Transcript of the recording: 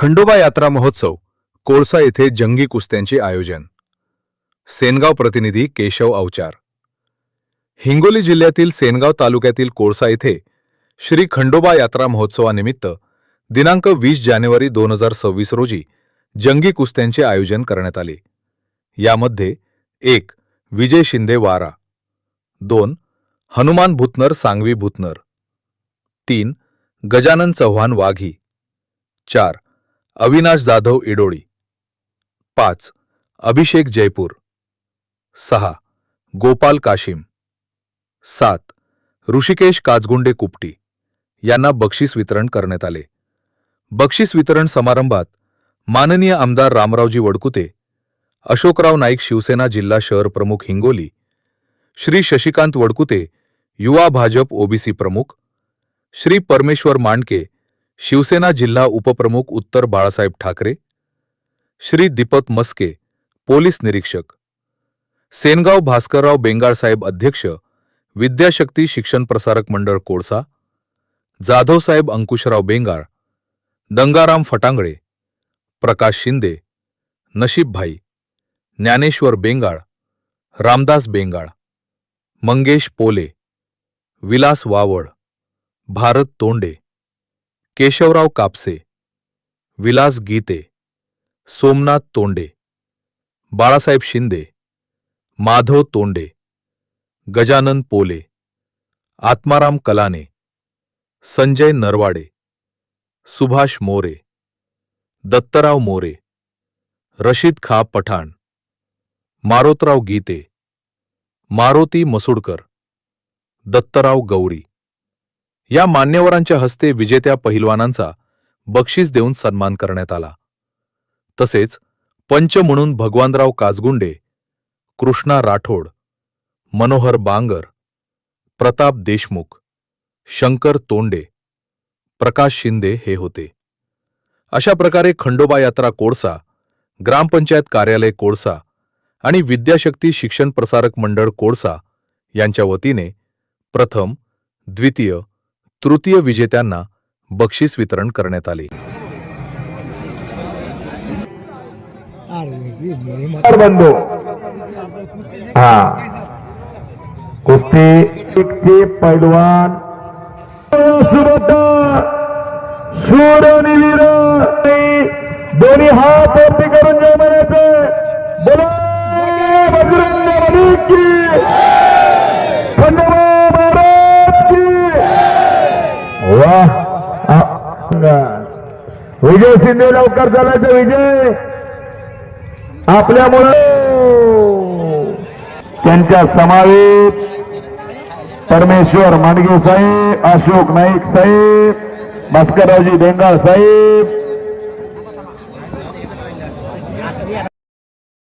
खंडोबा यात्रा महोत्सव कोळसा येथे जंगी कुस्त्यांचे आयोजन. सेनगाव प्रतिनिधी केशव अवचार हिंगोली जिल्ह्यातील सेनगाव तालुक्यातील कोळसा येथे श्री खंडोबा यात्रा महोत्सवानिमित्त दिनांक वीस जानेवारी दोन हजार सव्वीस रोजी जंगी कुस्त्यांचे आयोजन करण्यात आले. यामध्ये एक विजय शिंदे वारा. दोन हनुमान भूतनर सांगवी भूतनर. तीन गजानन चव्हाण वाघी. चार अविनाश जाधव इडोळी. पाच अभिषेक जयपूर. सहा गोपाल काशिम. सात ऋषिकेश काजगुंडे कुपटी. यांना बक्षीस वितरण करण्यात आले. बक्षीस वितरण समारंभात माननीय आमदार रामरावजी वडकुते अशोकराव नाईक शिवसेना जिल्हा शहर प्रमुख हिंगोली श्री शशिकांत वडकुते युवा भाजप ओबीसी प्रमुख श्री परमेश्वर मांडके शिवसेना जिल्हा उपप्रमुख उत्तर बाळासाहेब ठाकरे श्री दीपक मस्के पोलीस निरीक्षक सेनगाव भास्करराव बेंगाळसाहेब अध्यक्ष विद्याशक्ती शिक्षण प्रसारक मंडळ कोळसा जाधवसाहेब अंकुशराव बेंगाळ दंगाराम फटांगळे प्रकाश शिंदे नशीबभाई ज्ञानेश्वर बेंगाळ रामदास बेंगाळ मंगेश पोले विलास वावळ भारत तोंडे केशवराव कापसे विलास गीते सोमनाथ तोंडे बाळासाहेब शिंदे माधव तोंडे गजानन पोले आत्माराम कलाने संजय नरवाडे सुभाष मोरे दत्तराव मोरे रशीद खा पठाण मारोतराव गीते मारोती मसुडकर दत्तराव गौरी या मान्यवरांच्या हस्ते विजेत्या पहिलवानांचा बक्षीस देऊन सन्मान करण्यात आला. तसेच पंच म्हणून भगवानराव काजगुंडे कृष्णा राठोड मनोहर बांगर प्रताप देशमुख शंकर तोंडे प्रकाश शिंदे हे होते. अशा प्रकारे खंडोबा यात्रा कोळसा ग्रामपंचायत कार्यालय कोळसा आणि विद्याशक्ती शिक्षण प्रसारक मंडळ कोळसा यांच्या वतीने प्रथम द्वितीय तृतीय विजेत्यांना बक्षीस वितरण करण्यात आले. बंधू. हा. कुस्ती चे पैलवान. शूरनीवीर दोन्ही हात वरती करून विजय शिंदे लवकर चालायचं विजय. आपल्यामुळे. त्यांच्या समावेश परमेश्वर मांडगे साहेब अशोक नाईक साहेब भास्कररावजी बेंगाळ साहेब